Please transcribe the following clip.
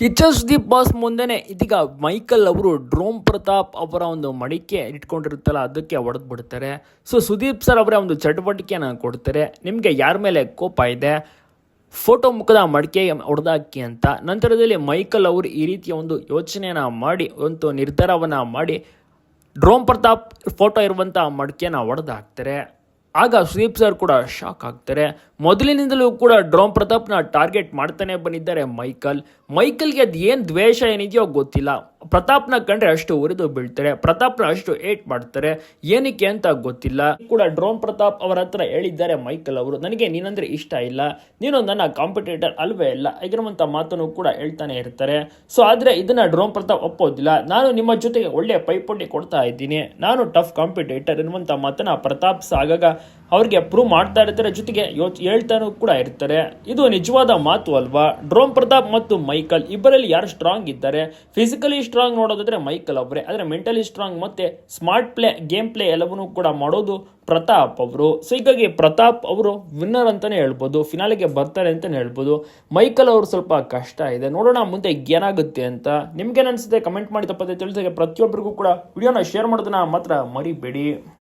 Kichcha Sudeep boss ಮುಂದೆನೆ ಇದೀಗ Michael ಅವರು ಡ್ರೋಮ್ ಪ್ರತಾಪ್ ಅವರ ಒಂದು ಮಡಿಕೆ ಇಟ್ಕೊಂಡಿರುತ್ತಲ್ಲ, ಅದಕ್ಕೆ ಹೊಡೆದು ಬಿಡ್ತಾರೆ. ಸೊ ಸುದೀಪ್ ಸರ್ ಅವರ ಒಂದು ಚಟುವಟಿಕೆಯನ್ನು ಕೊಡ್ತಾರೆ. ನಿಮಗೆ ಯಾರ ಮೇಲೆ ಕೋಪ ಇದೆ? ಫೋಟೋ ಮುಖದ ಮಡಿಕೆ ಹೊಡೆದಾಕಿ ಅಂತ. ನಂತರದಲ್ಲಿ ಮೈಕಲ್ ಅವರು ಈ ರೀತಿಯ ಒಂದು ಯೋಚನೆಯನ್ನು ಮಾಡಿ, ಒಂದು ನಿರ್ಧಾರವನ್ನು ಮಾಡಿ ಡ್ರೋಮ್ ಪ್ರತಾಪ್ ಫೋಟೋ ಇರುವಂಥ ಮಡಿಕೆಯನ್ನು ಹೊಡೆದು ಹಾಕ್ತಾರೆ ಆಗ ಸುದೀಪ್ ಸರ್ ಕೂಡ ಶಾಕ್ ಆಗ್ತಾರೆ. ಮೊದಲಿನಿಂದಲೂ ಕೂಡ ಡ್ರೋಮ್ ಪ್ರತಾಪ್ನ ಟಾರ್ಗೆಟ್ ಮಾಡ್ತಾನೆ ಬಂದಿದ್ದಾರೆ ಮೈಕಲ್. ಮೈಕಲ್ಗೆ ಅದು ಏನು ದ್ವೇಷ ಏನಿದೆಯೋ ಗೊತ್ತಿಲ್ಲ. ಪ್ರತಾಪ್ನ ಕಂಡ್ರೆ ಅಷ್ಟು ಉರಿದು ಬೀಳ್ತಾರೆ. ಪ್ರತಾಪ್ನ ಅಷ್ಟು ಏಟ್ ಮಾಡ್ತಾರೆ. ಏನಕ್ಕೆ ಅಂತ ಗೊತ್ತಿಲ್ಲ. ಕೂಡ ಡ್ರೋನ್ ಪ್ರತಾಪ್ ಅವರ ಹತ್ರ ಹೇಳಿದ್ದಾರೆ ಮೈಕಲ್ ಅವರು. ನನಗೆ ನೀನಂದ್ರೆ ಇಷ್ಟ ಇಲ್ಲ. ನೀನು ನನ್ನ ಕಾಂಪಿಟೇಟರ್ ಅಲ್ವೇ ಇಲ್ಲ. ಆಗಿರುವಂಥ ಮಾತನ್ನು ಕೂಡ ಹೇಳ್ತಾನೆ ಇರ್ತಾರೆ. ಸೊ ಆದರೆ ಇದನ್ನ ಡ್ರೋನ್ ಪ್ರತಾಪ್ ಒಪ್ಪೋದಿಲ್ಲ. ನಾನು ನಿಮ್ಮ ಜೊತೆಗೆ ಒಳ್ಳೆ ಪೈಪೋಟಿ ಕೊಡ್ತಾ ಇದ್ದೀನಿ. ನಾನು ಟಫ್ ಕಾಂಪಿಟೇಟರ್ ಎನ್ನುವಂಥ ಮಾತನ್ನ ಪ್ರತಾಪ್ ಸಾಗಾಗ ಅವ್ರಿಗೆ ಪ್ರೂವ್ ಮಾಡ್ತಾ ಇರ್ತಾರೆ, ಜೊತೆಗೆ ಯೋಚ್, ಹೇಳ್ತಾನೂ ಕೂಡ ಇರ್ತಾರೆ. ಇದು ನಿಜವಾದ ಮಾತು ಅಲ್ವಾ? ಡ್ರೋಮ್ ಪ್ರತಾಪ್ ಮತ್ತು ಮೈಕಲ್ ಇಬ್ಬರಲ್ಲಿ ಯಾರು ಸ್ಟ್ರಾಂಗ್ ಇದ್ದಾರೆ? ಫಿಸಿಕಲಿ ಸ್ಟ್ರಾಂಗ್ ನೋಡೋದಾದ್ರೆ ಮೈಕಲ್ ಅವರೇ, ಆದರೆ ಮೆಂಟಲಿ ಸ್ಟ್ರಾಂಗ್ ಮತ್ತು ಸ್ಮಾರ್ಟ್ ಪ್ಲೇ ಗೇಮ್ ಪ್ಲೇ ಎಲ್ಲವನ್ನೂ ಕೂಡ ಮಾಡೋದು ಪ್ರತಾಪ್ ಅವರು. ಸೊ ಹೀಗಾಗಿ ಪ್ರತಾಪ್ ಅವರು ವಿನ್ನರ್ ಅಂತಲೇ ಹೇಳ್ಬೋದು ಫಿನಾಲಿಗೆ ಬರ್ತಾರೆ ಅಂತಲೇ ಹೇಳ್ಬೋದು. ಮೈಕಲ್ ಅವರು ಸ್ವಲ್ಪ ಕಷ್ಟ ಇದೆ. ನೋಡೋಣ ಮುಂದೆ ಏನಾಗುತ್ತೆ ಅಂತ. ನಿಮ್ಗೇನು ಅನಿಸುತ್ತೆ? ಕಮೆಂಟ್ ಮಾಡಿ ತಪ್ಪದೆ ತಿಳಿಸಿದಾಗ ಪ್ರತಿಯೊಬ್ಬರಿಗೂ ಕೂಡ ವಿಡಿಯೋನ ಶೇರ್ ಮಾಡೋದನ್ನ ಮಾತ್ರ ಮರಿಬೇಡಿ.